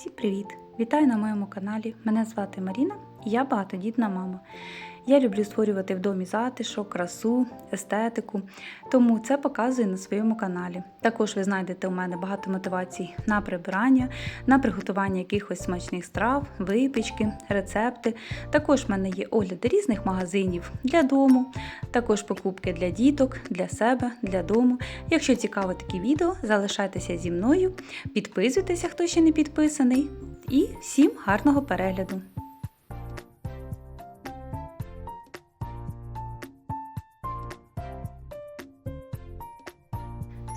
Всім привіт! Вітаю на моєму каналі. Мене звати Маріна я багатодітна мама. Я люблю створювати в домі затишок, красу, естетику, тому це показую на своєму каналі. Також ви знайдете у мене багато мотивацій на прибирання, на приготування якихось смачних страв, випічки, рецепти. Також в мене є огляди різних магазинів для дому, також покупки для діток, для себе, для дому. Якщо цікаво такі відео, залишайтеся зі мною, підписуйтеся, хто ще не підписаний, і всім гарного перегляду!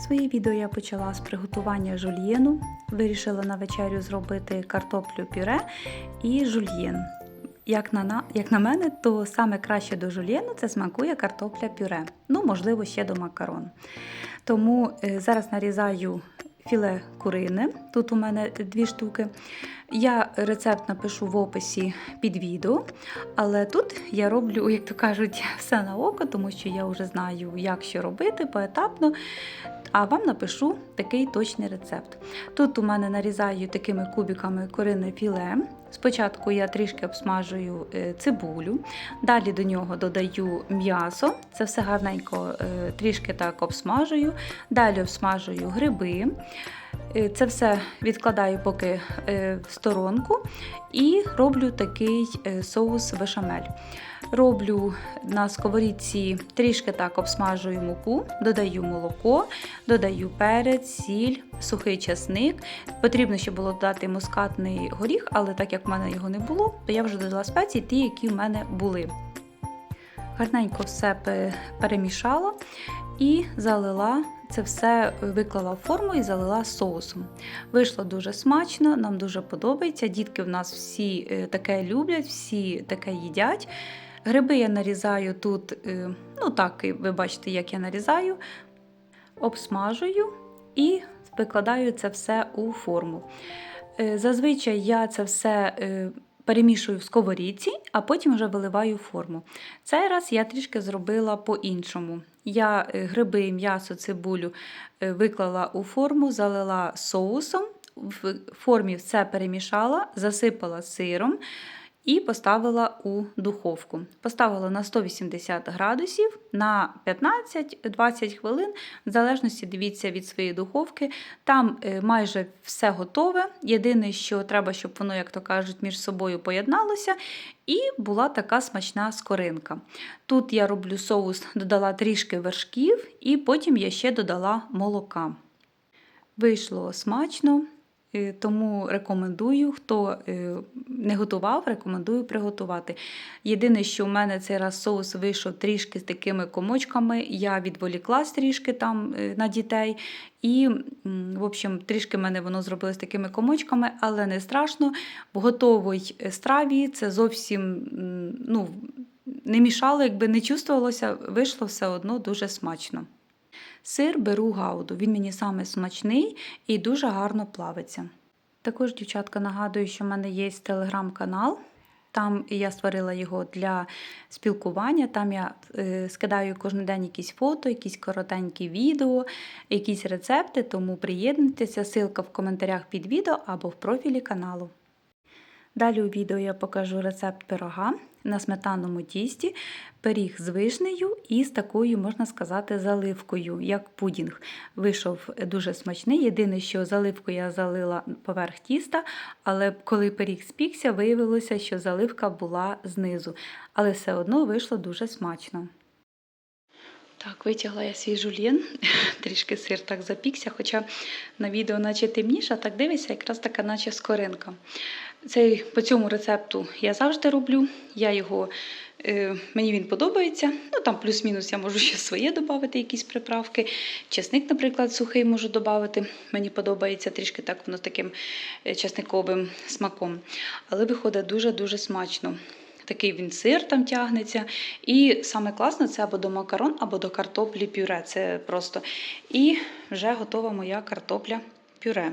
Своє відео я почала з приготування жульєну. Вирішила на вечерю зробити картоплю пюре і жульєн. Як на, як на мене, то саме краще до жульєну це смакує картопля пюре. Ну, можливо, ще до макарон. Тому е, зараз нарізаю філе курини. Тут у мене дві штуки. Я рецепт напишу в описі під відео, але тут я роблю, як то кажуть, все на око, тому що я вже знаю, як що робити поетапно. А вам напишу такий точний рецепт. Тут у мене нарізаю такими кубиками курине філе. Спочатку я трішки обсмажую е, цибулю, далі до нього додаю м'ясо, це все гарненько е, трішки так обсмажую, далі обсмажую гриби. Е, Це все відкладаю поки е, в сторонку і роблю такий е, соус бешамель. Роблю на сковорідці трішки так обсмажую муку, додаю молоко, додаю перець, сіль, сухий часник. Потрібно ще було додати мускатний горіх, але так як в мене його не було, то я вже додала спеції, ті, які в мене були. Гарненько все перемішала і залила це все виклала в форму і залила соусом. Вийшло дуже смачно, нам дуже подобається. Дітки в нас всі е, таке люблять, всі таке їдять. Гриби я нарізаю тут, е, ну так, ви бачите, як я нарізаю, обсмажую і викладаю це все у форму. Е, Зазвичай я це все перемішую в сковорідці, а потім вже виливаю форму. Цей раз я трішки зробила по-іншому. Я е, гриби, м'ясо, цибулю е, виклала у форму, залила соусом, в формі все перемішала, засипала сиром і поставила у духовку. Поставила на 180 градусів на 15-20 хвилин, в залежності дивіться від своєї духовки. Там е, майже все готове. Єдине, що треба, щоб воно, як то кажуть, між собою поєдналося. І була така смачна скоринка. Тут я роблю соус, додала трішки вершків, і потім я ще додала молока. Вийшло смачно, тому рекомендую, хто е, не готував, рекомендую приготувати. Єдине, що в мене цей раз соус вийшов трішки з такими комочками, я відволіклась трішки там е, на дітей. І, в общем, трішки мене воно зробилось такими комочками, але не страшно. В готовій страві це зовсім ну, не мішало, якби не чувствувалося, вийшло все одно дуже смачно. Сир беру гауду, він мені саме смачний і дуже гарно плавиться. Також, дівчатка, нагадую, що в мене є телеграм-канал. Там я створила його для спілкування. Там я е, скидаю кожен день якісь фото, якісь коротенькі відео, якісь рецепти, тому приєднуйтеся, ссылка в коментарях під відео або в профілі каналу. Далі у відео я покажу рецепт пирога на сметанному тісті, пиріг з вишнею і з такою, можна сказати, заливкою, як пудінг. Вийшов дуже смачний. Єдине, що заливку я залила поверх тіста, але коли пиріг спікся, виявилося, що заливка була знизу. Але все одно вийшло дуже смачно. Так, витягла я свій жульєн, трішки сир так запікся, хоча на відео наче темніше, а так дивишся, якраз така, наче скоринка. Цей, по цьому рецепту я завжди роблю. Я його, е, Мені він подобається. Ну там плюс-мінус я можу ще своє додати, якісь приправки. Чесник, наприклад, сухий можу додати. Мені подобається трішки так воно таким е, чесниковим смаком. Але виходить дуже-дуже смачно. Такий він сир там тягнеться. І саме класно це або до макарон, або до картоплі пюре. Це просто. І вже готова моя картопля пюре.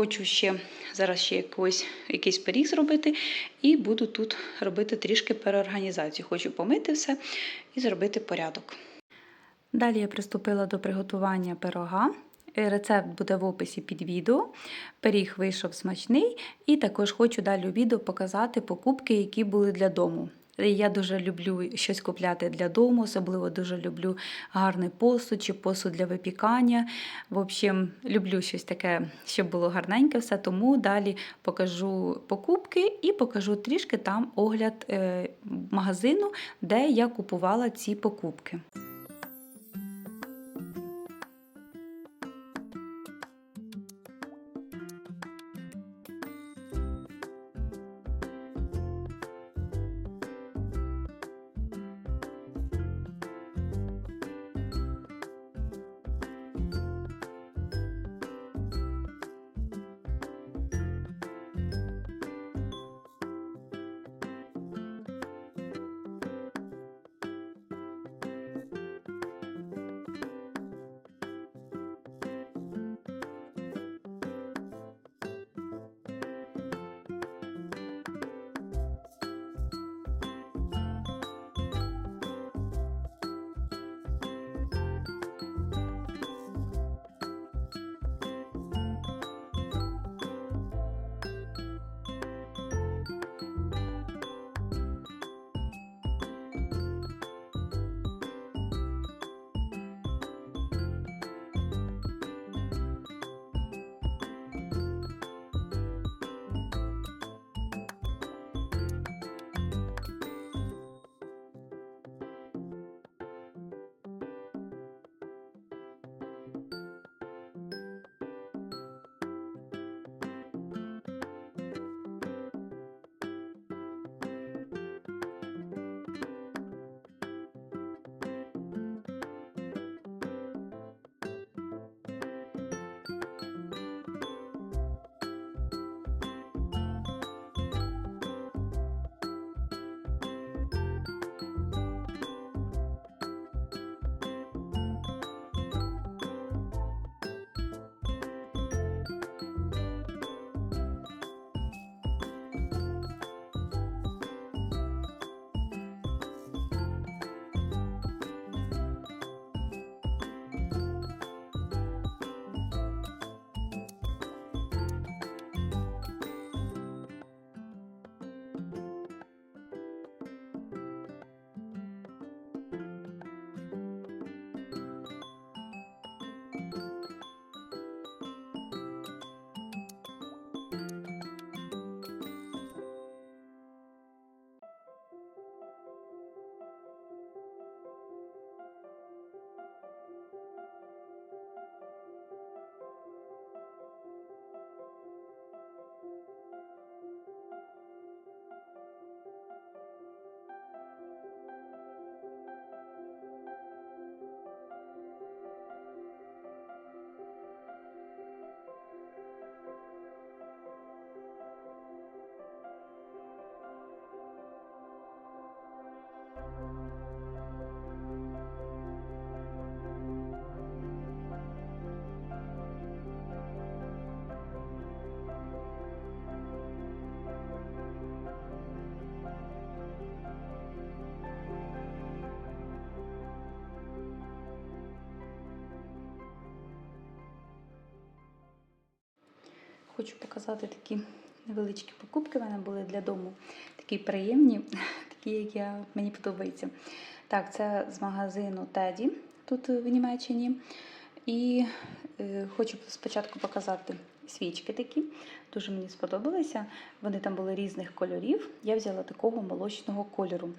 Хочу ще зараз ще якийсь, якийсь пиріг зробити, і буду тут робити трішки переорганізацію. Хочу помити все і зробити порядок. Далі я приступила до приготування пирога. Е, Рецепт буде в описі під відео. Пиріг вийшов смачний, і також хочу далі у відео показати покупки, які були для дому. Я дуже люблю щось купляти для дому, особливо дуже люблю гарний посуд чи посуд для випікання. В общем, люблю щось таке, щоб було гарненьке все. Тому далі покажу покупки і покажу трішки там огляд е, магазину, де я купувала ці покупки. Хочу показати такі невеличкі покупки. в мене були для дому такі приємні, такі, як я, мені подобаються. Так, це з магазину Теді тут в Німеччині. І е, хочу спочатку показати свічки такі. Дуже мені сподобалися. Вони там були різних кольорів. Я взяла такого молочного кольору.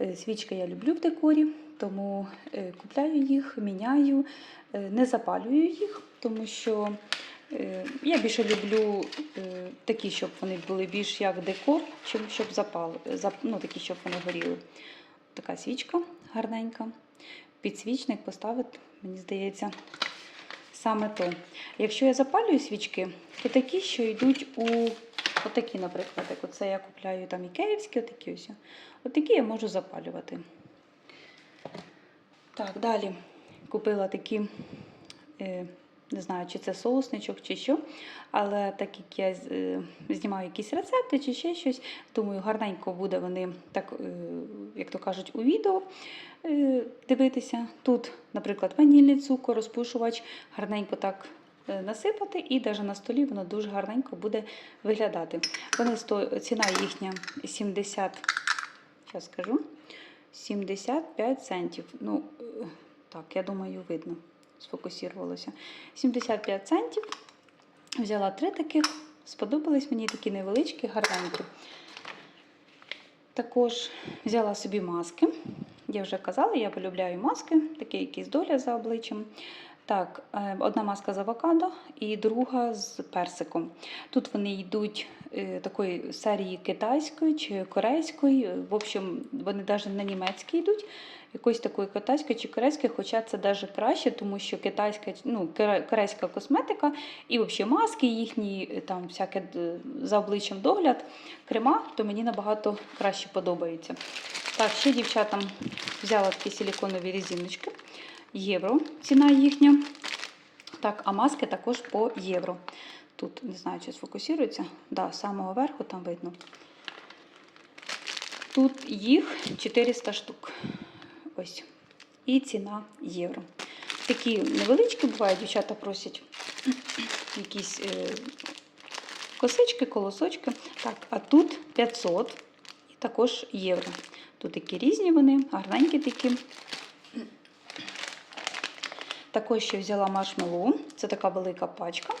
Е, Свічки я люблю в декорі, тому е, купляю їх, міняю, е, не запалюю їх, тому що я більше люблю е, такі, щоб вони були більш як декор, чим щоб запал, зап, ну, такі, щоб вони горіли. Така свічка гарненька. Підсвічник поставити, мені здається, саме то. Якщо я запалюю свічки, то такі, що йдуть у отакі, наприклад, як оце я купляю там і київські, отакі ось. Отакі я можу запалювати. Так, далі купила такі е, Не знаю, чи це соусничок, чи що. Але так як я е, знімаю якісь рецепти чи ще щось, думаю, гарненько буде вони, так, е, як то кажуть, у відео е, дивитися. Тут, наприклад, ванільний цукор, розпушувач, гарненько так насипати, і навіть на столі воно дуже гарненько буде виглядати. Вони ціна їхня 70, зараз скажу, 75 центів. Ну, так, я думаю, видно, сфокусувалося. 75 центів. Взяла три таких, сподобались мені такі невеличкі, гарненькі. Також взяла собі маски. Я вже казала, я полюбляю маски, такі якісь доля за обличчям. Так, е, одна маска з авокадо і друга з персиком. Тут вони йдуть е, такої серії китайської чи корейської. В общем, вони навіть на німецькій йдуть. Якоїсь такої китайської чи корейської, хоча це навіть краще, тому що китайська, ну, корейська косметика і взагалі маски їхні, е, там всяке за обличчям догляд, крема, то мені набагато краще подобається. Так, ще дівчатам взяла такі силіконові резиночки. Євро ціна їхня. Так, а маски також по євро. Тут не знаю, чи сфокусується. Да, з самого верху там видно. Тут їх 400 штук. Ось. І ціна євро. Такі невеличкі бувають, дівчата просять якісь е, косички, колосочки. Так, а тут 500 і також євро. Тут такі різні вони, гарненькі такі. Також ще взяла маршмеллоу, це така велика пачка.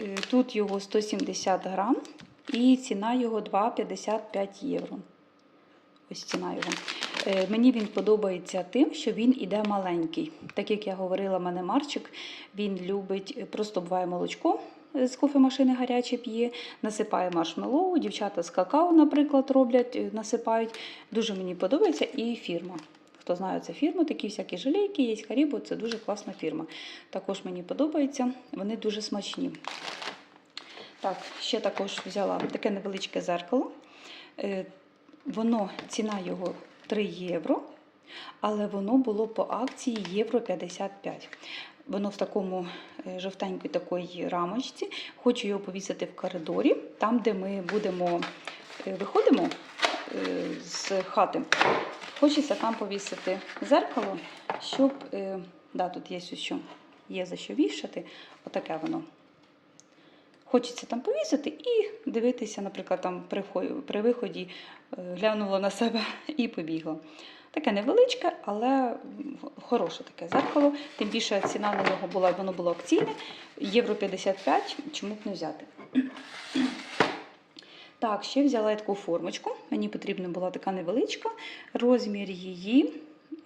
Е, Тут його 170 грам і ціна його 2,55 євро. Ось ціна його. Е, Мені він подобається тим, що він іде маленький. Так як я говорила, в мене Марчик, він любить, е, просто буває молочко з кофемашини гаряче п'є, насипає маршмеллоу, дівчата з какао, наприклад, роблять, е, насипають. Дуже мені подобається і фірма. Хто знає цю фірму, такі всякі жалейки, є Харібо, це дуже класна фірма. Також мені подобається, вони дуже смачні. Так, ще також взяла таке невеличке зеркало. Воно, ціна його 3 євро, але воно було по акції євро 55. Воно в такому е, жовтенькій такої рамочці. Хочу його повісити в коридорі, там, де ми будемо е, виходимо е, з хати. Хочеться там повісити зеркало, щоб. Да, тут є що, є за що вішати. Отаке воно. Хочеться там повісити і дивитися, наприклад, там при, виході е, глянула на себе і побігла. Таке невеличке, але хороше таке зеркало. Тим більше ціна на нього була, воно було акційне, євро 55, чому б не взяти. Так, ще взяла я таку формочку. Мені потрібна була така невеличка. Розмір її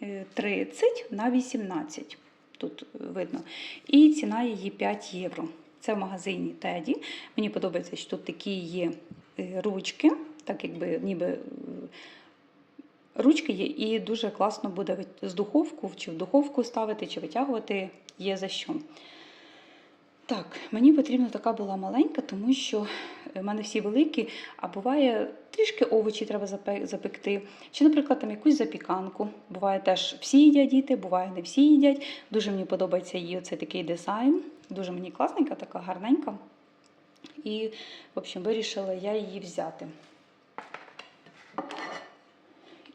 е, 30 на 18. Тут е, видно. І ціна її 5 євро. Це в магазині Теді. Мені подобається, що тут такі є е, ручки, так якби ніби е, ручки є, і дуже класно буде з духовку, чи в духовку ставити, чи витягувати є за що. Так, мені потрібна така була маленька, тому що в мене всі великі, а буває трішки овочі треба запекти. Чи, наприклад, там якусь запіканку. Буває теж всі їдять діти, буває не всі їдять. Дуже мені подобається її оцей такий дизайн. Дуже мені класненька, така гарненька. І, в общем, вирішила я її взяти.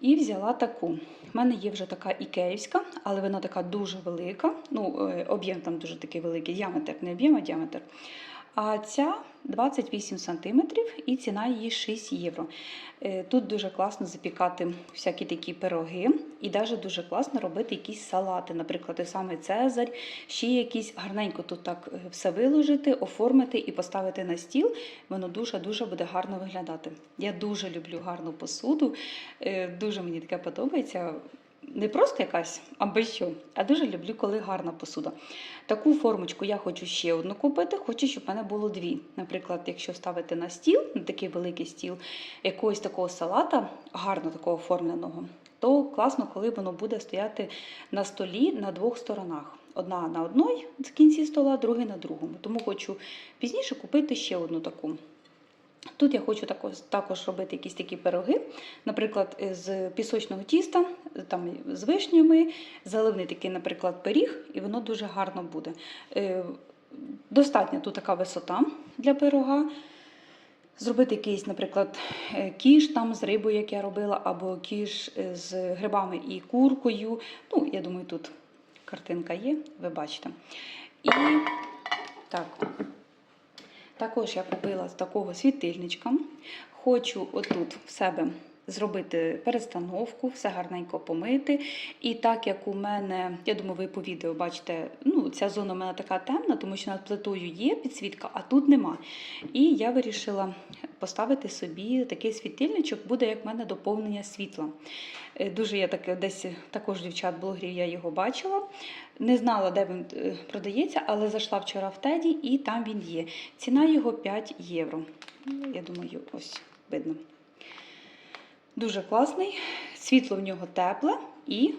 І взяла таку. У мене є вже така ікеївська, але вона така дуже велика. Ну, е, об'єм там дуже такий великий, діаметр, не об'єм, а діаметр. А ця 28 см і ціна її 6 євро. Е, Тут дуже класно запікати всякі такі пироги, і навіть дуже класно робити якісь салати, наприклад, той самий Цезарь, ще якісь гарненько тут так е, все виложити, оформити і поставити на стіл. Воно дуже-дуже буде гарно виглядати. Я дуже люблю гарну посуду, е, дуже мені таке подобається. Не просто якась аби що, а дуже люблю, коли гарна посуда. Таку формочку я хочу ще одну купити, хочу, щоб в мене було дві. Наприклад, якщо ставити на стіл, на такий великий стіл, якогось такого салата, гарно такого оформленого, то класно, коли воно буде стояти на столі на двох сторонах. Одна на одній в кінці стола, друга на другому. Тому хочу пізніше купити ще одну таку. Тут я хочу також, також робити якісь такі пироги, наприклад, з пісочного тіста, там, з вишнями, заливний такий, наприклад, пиріг, і воно дуже гарно буде. Е, Достатня тут така висота для пирога. Зробити якийсь, наприклад, е, кіш там з рибою, як я робила, або кіш е, з грибами і куркою. Ну, я думаю, тут картинка є, ви бачите. І так, також я купила з такого світильничка. Хочу отут в себе зробити перестановку, все гарненько помити. І так як у мене, я думаю, ви по відео бачите, ну, ця зона у мене така темна, тому що над плитою є підсвітка, а тут нема. І я вирішила поставити собі такий світильничок, буде як в мене доповнення світла. Е, Дуже я таке десь також дівчат-блогерів я його бачила. Не знала, де він е, продається, але зайшла вчора в Теді і там він є. Ціна його 5 євро. Я думаю, ось видно. Дуже класний. Світло в нього тепле і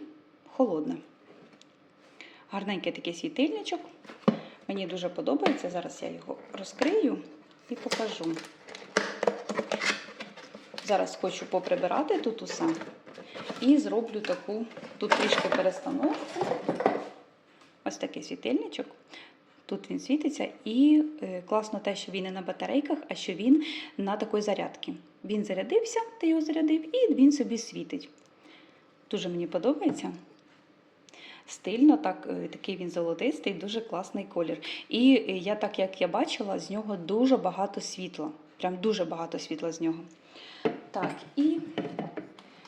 холодне. Гарненький такий світильничок. Мені дуже подобається. Зараз я його розкрию і покажу. Зараз хочу поприбирати тут усе. І зроблю таку, тут трішки перестановку. Ось такий світильничок. Тут він світиться, і е, класно те, що він не на батарейках, а що він на такої зарядці. Він зарядився, ти його зарядив, і він собі світить. Дуже мені подобається. Стильно, так, е, такий він золотистий, дуже класний колір. І е, я, так як я бачила, з нього дуже багато світла. Прям дуже багато світла з нього. Так, і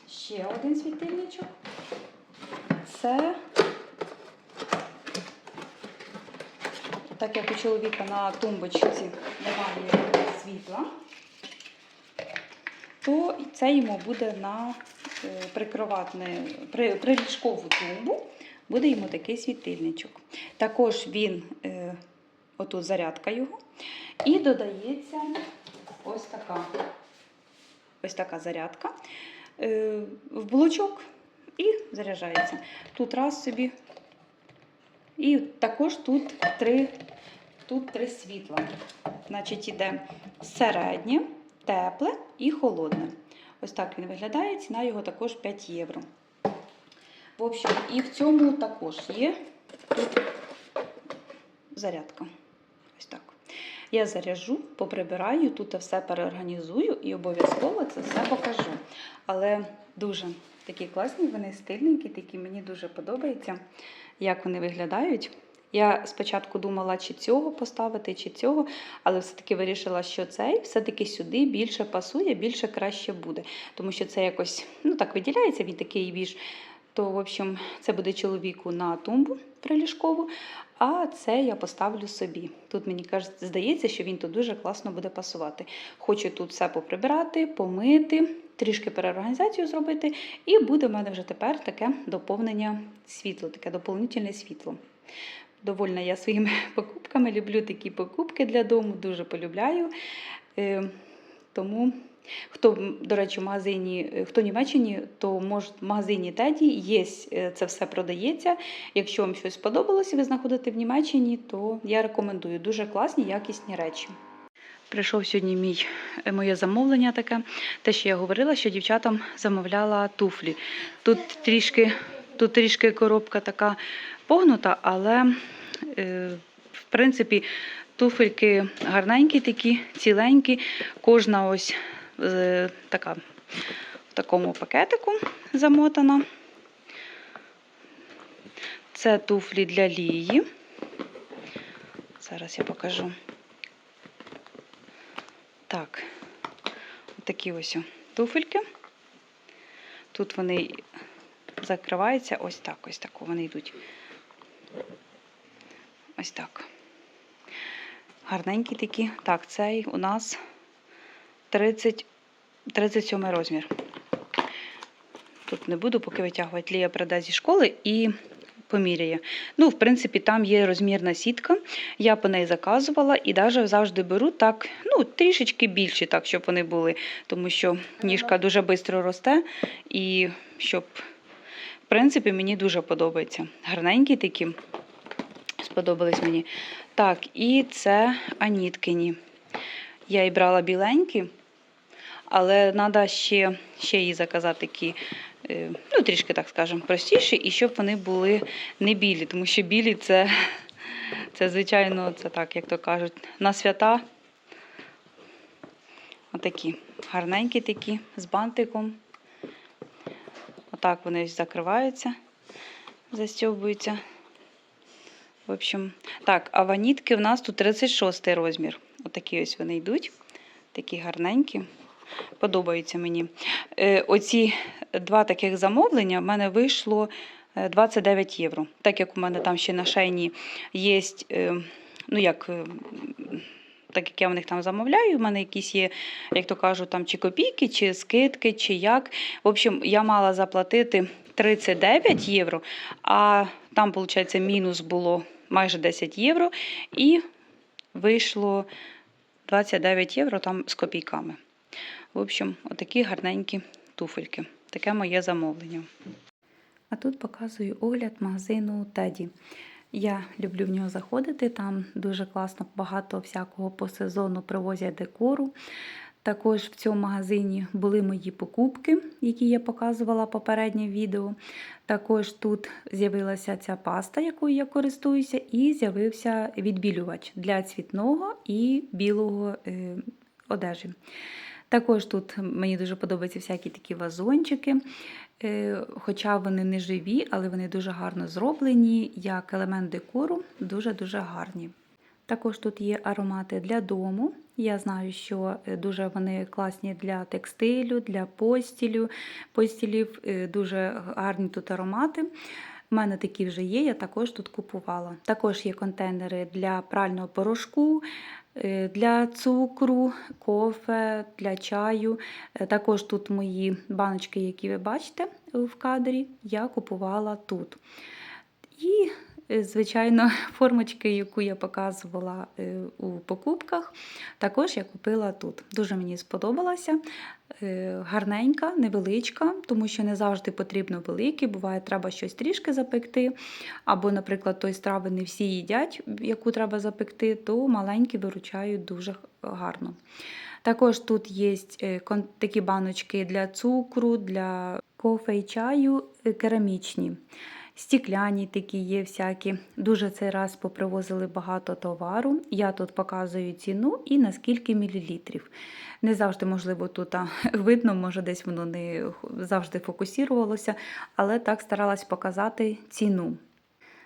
ще один світильничок. Це так як у чоловіка на тумбочці немає світла, то це йому буде на е, прикроватне, при, приліжкову тумбу, буде йому такий світильничок. Також він, е, отут зарядка його, і додається ось така, ось така зарядка е, в блочок і заряджається. Тут раз собі. І також тут три, тут три світла. Значить, іде середнє, тепле і холодне. Ось так він виглядає. Ціна його також 5 євро. В общем, і в цьому також є тут зарядка. Ось так. Я заряжу, поприбираю, тут все переорганізую і обов'язково це все покажу. Але дуже такі класні, вони стильненькі, такі мені дуже подобається, як вони виглядають. Я спочатку думала, чи цього поставити, чи цього, але все-таки вирішила, що цей все-таки сюди більше пасує, більше краще буде. Тому що це якось ну так виділяється, він такий більш. То, в общем, це буде чоловіку на тумбу приліжкову, а це я поставлю собі. Тут мені здається, що він тут дуже класно буде пасувати. Хочу тут все поприбирати, помити, трішки переорганізацію зробити, і буде в мене вже тепер таке доповнення світла, таке доповнительне світло. Довольна я своїми покупками, люблю такі покупки для дому, дуже полюбляю. Е, Тому, хто, до речі, в магазині, е, хто в Німеччині, то може в магазині Теді є е, це все продається. Якщо вам щось сподобалося, ви знаходите в Німеччині, то я рекомендую дуже класні, якісні речі. Прийшов сьогодні мій, е, моє замовлення таке. Те, що я говорила, що дівчатам замовляла туфлі. Тут трішки, тут трішки коробка така погнута, але е, в принципі туфельки гарненькі такі, ціленькі. Кожна ось така в такому пакетику замотана. Це туфлі для лії. Зараз я покажу. Так, такі ось туфельки. Тут вони закриваються ось так, ось так вони йдуть. Ось так. Гарненькі такі. Так, цей у нас 30, 37 розмір. Тут не буду поки витягувати. Лія прийде зі школи і поміряє. Ну, в принципі, там є розмірна сітка. Я по неї заказувала і навіть завжди беру так, ну, трішечки більші, так, щоб вони були, тому що ніжка дуже швидко росте. І щоб, в принципі, мені дуже подобається. Гарненькі такі. Сподобались мені. Так, і це Аніткині. Я і брала біленькі, але треба ще, ще їй заказати такі, е, ну, трішки, так скажемо, простіші, і щоб вони були не білі, тому що білі це, це звичайно, це так, як то кажуть, на свята. Отакі, гарненькі такі, з бантиком. Отак вони закриваються, застьобуються. В общем, так, а ванітки в нас тут 36 розмір. Отакі ось вони йдуть. Такі гарненькі. Подобаються мені. Е, оці два таких замовлення в мене вийшло е, 29 євро. Так як у мене там ще на шейні є, е, ну як. е, Так як я в них там замовляю, в мене якісь є, як то кажуть, там чи копійки, чи скидки, чи як. В общем, я мала заплатити 39 євро, а там, виходить, мінус було майже 10 євро, і вийшло 29 євро там з копійками. В общем, отакі гарненькі туфельки. Таке моє замовлення. А тут показую огляд магазину Теді. Я люблю в нього заходити, там дуже класно багато всякого по сезону привозять декору. Також в цьому магазині були мої покупки, які я показувала попереднє відео. Також тут з'явилася ця паста, якою я користуюся, і з'явився відбілювач для цвітного і білого е, одежі. Також тут мені дуже подобаються всякі такі вазончики, е, хоча вони не живі, але вони дуже гарно зроблені, як елемент декору, дуже-дуже гарні. Також тут є аромати для дому. Я знаю, що е, дуже вони класні для текстилю, для постілю, постілів, е, дуже гарні тут аромати. У мене такі вже є, я також тут купувала. Також є контейнери для прального порошку, е, для цукру, кофе, для чаю. Е, Також тут мої баночки, які ви бачите в кадрі, я купувала тут. І, звичайно, формочки, яку я показувала е, у покупках, також я купила тут. Дуже мені сподобалася. Е, Гарненька, невеличка, тому що не завжди потрібно великі. Буває, треба щось трішки запекти. Або, наприклад, той страви не всі їдять, яку треба запекти, то маленькі виручають дуже гарно. Також тут є е, такі баночки для цукру, для кофе і чаю е, керамічні. Стікляні такі є всякі. Дуже цей раз попривозили багато товару. Я тут показую ціну і на скільки мілілітрів. Не завжди, можливо, тут видно, може десь воно не завжди фокусувалося, але так старалась показати ціну.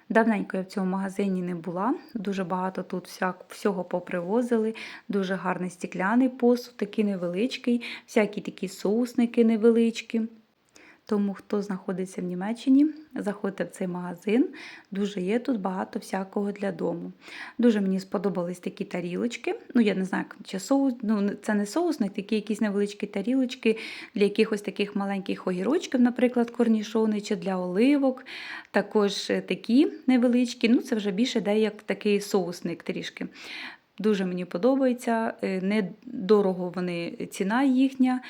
Давненько я в цьому магазині не була. Дуже багато тут всяк, всього попривозили. Дуже гарний стікляний посуд, такий невеличкий, всякі такі соусники невеличкі. Тому, хто знаходиться в Німеччині, заходьте в цей магазин. Дуже є тут багато всякого для дому. Дуже мені сподобались такі тарілочки. Ну, я не знаю, чи соус, ну, це не соусник, такі якісь невеличкі тарілочки для якихось таких маленьких огірочків, наприклад, корнішони, чи для оливок. Також е, такі невеличкі. Ну, це вже більше де як такий соусник трішки. Дуже мені подобається. Е, Недорого вони ціна їхня.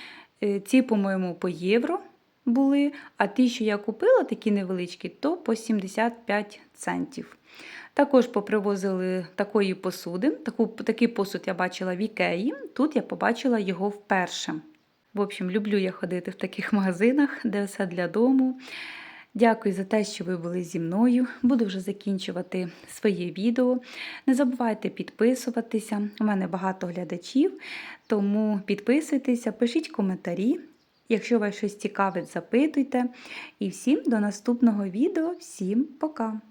Е, Ці, по-моєму, по євро були, а ті, що я купила, такі невеличкі, то по 75 центів. Також попривозили такої посуди. Таку, такий посуд я бачила в Ікеї. Тут я побачила його вперше. В общем, люблю я ходити в таких магазинах, де все для дому. Дякую за те, що ви були зі мною. Буду вже закінчувати своє відео. Не забувайте підписуватися. У мене багато глядачів, тому підписуйтеся, пишіть коментарі. Якщо вас щось цікавить, запитуйте. І всім до наступного відео. Всім пока!